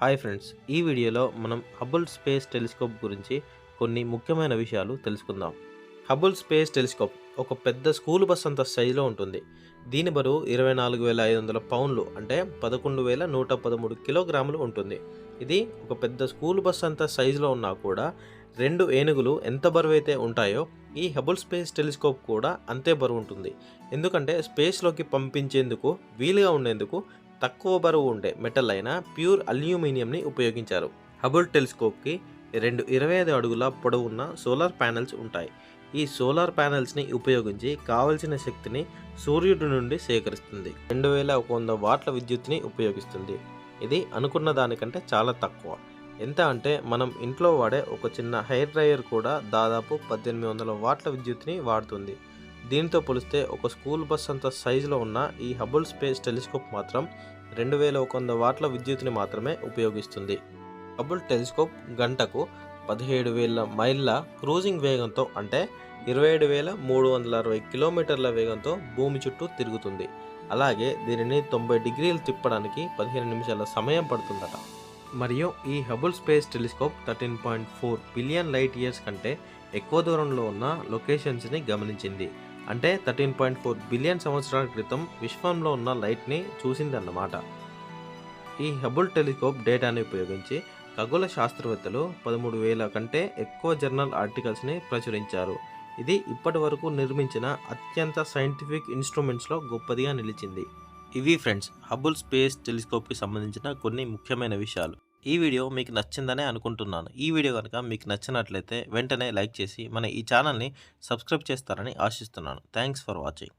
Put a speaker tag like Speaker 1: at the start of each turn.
Speaker 1: Hi friends ఈ వీడియోలో మనం హబుల్ స్పేస్ టెలిస్కోప్ గురించి కొన్ని ముఖ్యమైన విషయాలు తెలుసుకుందాం. హబుల్ స్పేస్ టెలిస్కోప్ ఒక పెద్ద స్కూల్ బస్ అంత సైజులో ఉంటుంది. దీని బరువు ఇరవై నాలుగు వేల ఐదు వందల పౌండ్లు అంటే పదకొండు వేల నూట పదమూడు కిలోగ్రాములు ఉంటుంది. ఇది ఒక పెద్ద స్కూల్ బస్ అంత సైజులో ఉన్నా కూడా రెండు ఏనుగులు ఎంత బరువు అయితే ఉంటాయో ఈ హబుల్ స్పేస్ టెలిస్కోప్ కూడా అంతే బరువు ఉంటుంది. ఎందుకంటే స్పేస్లోకి పంపించేందుకు వీలుగా ఉండేందుకు తక్కువ బరువు ఉండే మెటల్ అయిన ప్యూర్ అల్యూమినియంని ఉపయోగించారు. హబుల్ టెలిస్కోప్కి రెండు ఇరవై ఐదు అడుగుల పొడవున్న సోలార్ ప్యానెల్స్ ఉంటాయి. ఈ సోలార్ ప్యానెల్స్ని ఉపయోగించి కావలసిన శక్తిని సూర్యుడి నుండి సేకరిస్తుంది. రెండు వేల ఒక వంద వాట్ల విద్యుత్ని ఉపయోగిస్తుంది. ఇది అనుకున్న దానికంటే చాలా తక్కువ. ఎంత అంటే మనం ఇంట్లో వాడే ఒక చిన్న హెయిర్ డ్రైయర్ కూడా దాదాపు పద్దెనిమిది వందల వాట్ల విద్యుత్ని వాడుతుంది. దీనితో పోలిస్తే ఒక స్కూల్ బస్ అంత సైజులో ఉన్న ఈ హబుల్ స్పేస్ టెలిస్కోప్ మాత్రం రెండు వేల ఒక వంద వాట్ల విద్యుత్ని మాత్రమే ఉపయోగిస్తుంది. హబుల్ టెలిస్కోప్ గంటకు పదిహేడు వేల మైళ్ళ క్రూజింగ్ వేగంతో అంటే ఇరవై ఏడు వేల మూడు వందల అరవై కిలోమీటర్ల వేగంతో భూమి చుట్టూ తిరుగుతుంది. అలాగే దీనిని తొంభై డిగ్రీలు తిప్పడానికి పదిహేను నిమిషాల సమయం పడుతుందట. మరియు ఈ Hubble space telescope thirteen point four billion light years కంటే ఎక్కువ దూరంలో ఉన్న లొకేషన్స్ని గమనించింది. అంటే థర్టీన్ పాయింట్ ఫోర్ బిలియన్ సంవత్సరాల క్రితం విశ్వంలో ఉన్న లైట్ని చూసిందన్నమాట. ఈ హబుల్ టెలిస్కోప్ డేటాని ఉపయోగించి ఖగోళ శాస్త్రవేత్తలు పదమూడు వేల కంటే ఎక్కువ జర్నల్ ఆర్టికల్స్ని ప్రచురించారు. ఇది ఇప్పటి వరకు నిర్మించిన అత్యంత సైంటిఫిక్ ఇన్స్ట్రుమెంట్స్లో గొప్పదిగా నిలిచింది. ఇవి ఫ్రెండ్స్ హబుల్ స్పేస్ టెలిస్కోప్కి సంబంధించిన కొన్ని ముఖ్యమైన విషయాలు. ఈ వీడియో మీకు నచ్చిందనే అనుకుంటున్నాను. ఈ వీడియో కనుక మీకు నచ్చినట్లయితే వెంటనే లైక్ చేసి మన ఈ ఛానల్ని సబ్స్క్రైబ్ చేస్తారని ఆశిస్తున్నాను. Thanks for watching.